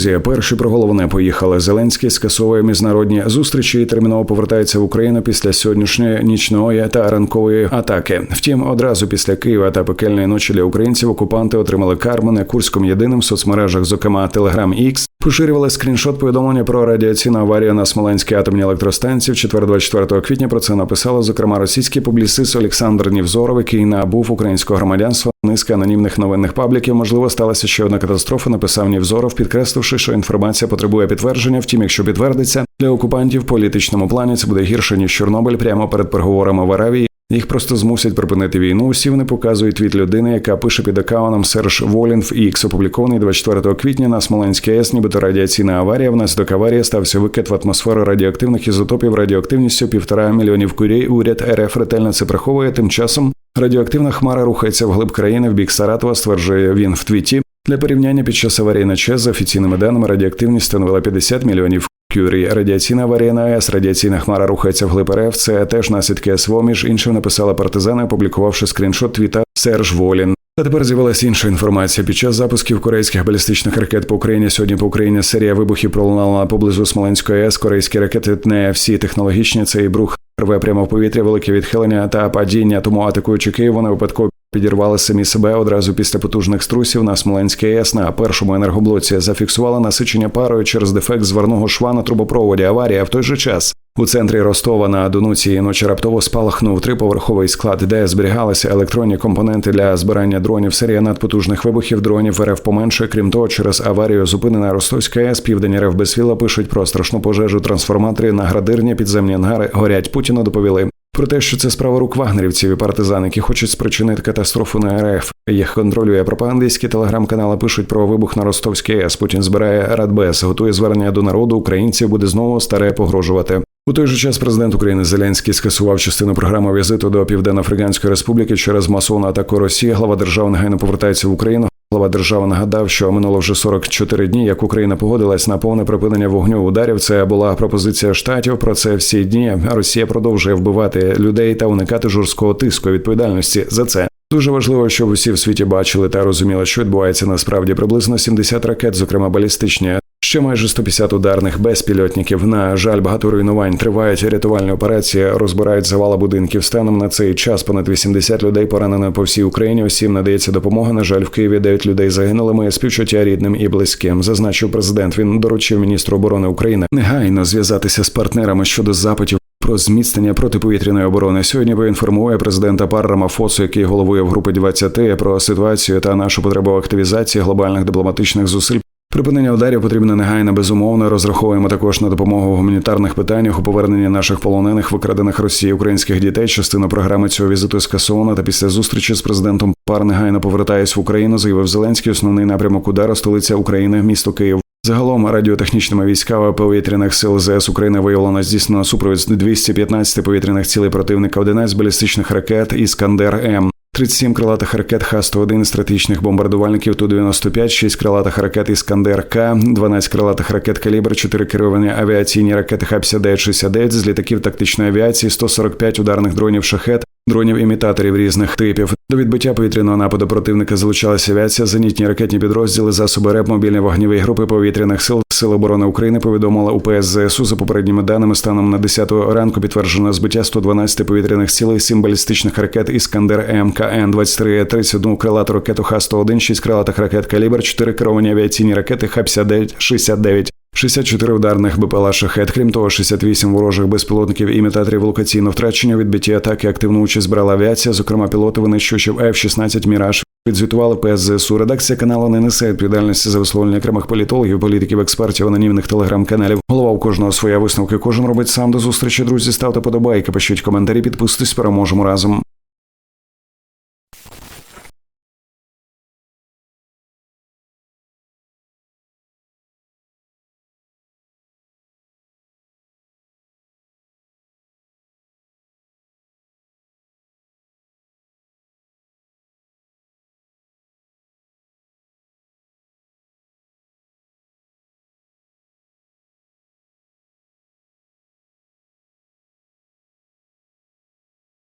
Грузія перші про головне поїхали. Зеленський скасовує міжнародні зустрічі і терміново повертається в Україну після сьогоднішньої нічної та ранкової атаки. Втім, одразу після Києва та пекельної ночі для українців окупанти отримали карму на Курському єдиним в соцмережах, зокрема Telegram X, Поширювали скріншот повідомлення про радіаційну аварію на Смоленській атомній електростанції. В четвер 24 квітня про це написали зокрема російський публіцист Олександр Нівзоров, який набув українського громадянства. Низка анонімних новинних пабліків. Можливо, сталася ще одна катастрофа. Написав Нівзоров, підкресливши, що інформація потребує підтвердження. Втім, якщо підтвердиться для окупантів в політичному плані, це буде гірше ніж Чорнобиль прямо перед переговорами в Аравії. Їх просто змусять припинити війну. Усі вони показують твіт людини, яка пише під аккаунтом Серж Волін в X, опублікований 24 квітня на Смоленській АЕС, нібито радіаційна аварія. Внаслідок аварії стався викид в атмосферу радіоактивних ізотопів радіоактивністю півтора мільйонів курей. Уряд РФ ретельно це приховує. Тим часом радіоактивна хмара рухається вглиб країни в бік Саратова. Стверджує він в твіті. Для порівняння під час аварії на ЧЕС за офіційними даними радіоактивність становила 50 мільйонів Кюрі, радіаційна аварія на АЕС, радіаційна хмара рухається вглиб РФ. Це теж наслідки СВО. Між іншим написала партизани, опублікувавши скріншот твіта Серж Волін. А тепер з'явилася інша інформація. Під час запусків корейських балістичних ракет по Україні сьогодні по Україні серія вибухів пролунала поблизу Смоленської АЕС. Корейські ракети не всі технологічні. Цей брух рве прямо в повітря, велике відхилення та падіння. Тому атакуючи Київ, вони випадково підірвали самі себе одразу після потужних струсів на Смоленській АЕС на першому енергоблоці. Зафіксували насичення парою через дефект зварного шва на трубопроводі. Аварія в той же час. У центрі Ростова на Дону цієї ночі раптово спалахнув триповерховий склад, де зберігалися електронні компоненти для збирання дронів. Серія надпотужних вибухів дронів РФ поменшує. Крім того, через аварію зупинена Ростовська АЕС, південь РФ Безвіла пишуть про страшну пожежу трансформаторі на градирні підземні ангари горять. Путіну доповіли. Про те, що це справа рук вагнерівців і партизан, які хочуть спричинити катастрофу на РФ. Їх контролює пропагандистські телеграм-канали. Пишуть про вибух на Ростовській АЕС. Путін збирає Радбез, готує звернення до народу українців, буде знову старе погрожувати. У той же час президент України Зеленський скасував частину програми візиту до Південно-Африканської Республіки через масовну атаку Росії. Глава держави негайно повертається в Україну. Глава держави нагадав, що минуло вже 44 дні, як Україна погодилась на повне припинення вогню ударів. Це була пропозиція штатів. Про це всі дні Росія продовжує вбивати людей та уникати жорсткого тиску відповідальності за це. Дуже важливо, щоб усі в світі бачили та розуміли, що відбувається насправді приблизно 70 ракет, зокрема балістичні. Ще майже 150 ударних безпільотників. На жаль, багато руйнувань тривають рятувальні операції, розбирають завали будинків. Станом на цей час понад 80 людей поранено по всій Україні. Усім надається допомога. На жаль, в Києві 9 людей загинули. Моє співчуття рідним і близьким. Зазначив президент. Він доручив міністру оборони України негайно зв'язатися з партнерами щодо запитів. Про зміцнення протиповітряної оборони сьогодні поінформує президента Пар Рамафосу, який головує в групі 20, про ситуацію та нашу потребу активізації глобальних дипломатичних зусиль Припинення ударів потрібно негайно безумовно. Розраховуємо також на допомогу в гуманітарних питаннях у поверненні наших полонених, викрадених Росії українських дітей. Частина програми цього візиту скасована. Та після зустрічі з президентом пар негайно повертаюсь в Україну. Заявив Зеленський. Основний напрямок удару столиця України, місто Київ. Загалом радіотехнічними військами повітряних сил ЗС України виявлено здійснено супровід 215 повітряних цілей противника, 11 балістичних ракет Іскандер М. 37 крилатих ракет Х-101 стратегічних бомбардувальників Ту-95, 6 крилатих ракет Іскандер-К, 12 крилатих ракет «Калібр», 4 керовані авіаційні ракети Х-59-69 з літаків тактичної авіації, 145 ударних дронів «Шахет», дронів імітаторів різних типів. До відбиття повітряного нападу противника залучалася авіація, зенітні ракетні підрозділи, засоби РЕП, мобільні вогневі групи повітряних сил. Сили оборони України повідомила УПС ЗСУ за попередніми даними станом на 10 ранку підтверджено збиття 112 повітряних цілей, 7 балістичних ракет Іскандер МКН 23 31 крилату ракету Х-101, 6 крилатих ракет Калібр, 4 керовані авіаційні ракети Х-59, 69 64 ударних БПЛА «Шахет», крім того, 68 ворожих безпілотників імітаторів локаційно втрачення відбитті атаки активну участь брала авіація, зокрема пілоти винищувачів F-16 «Міраж». Відзвітували ПСЗСУ. Редакція каналу не несе відповідальності за висловлення окремих політологів, політиків, експертів, анонімних телеграм-каналів. Голова у кожного своя висновки. Кожен робить сам до зустрічі. Друзі, ставте подобайки, пишіть коментарі, підписуйтесь, переможемо разом.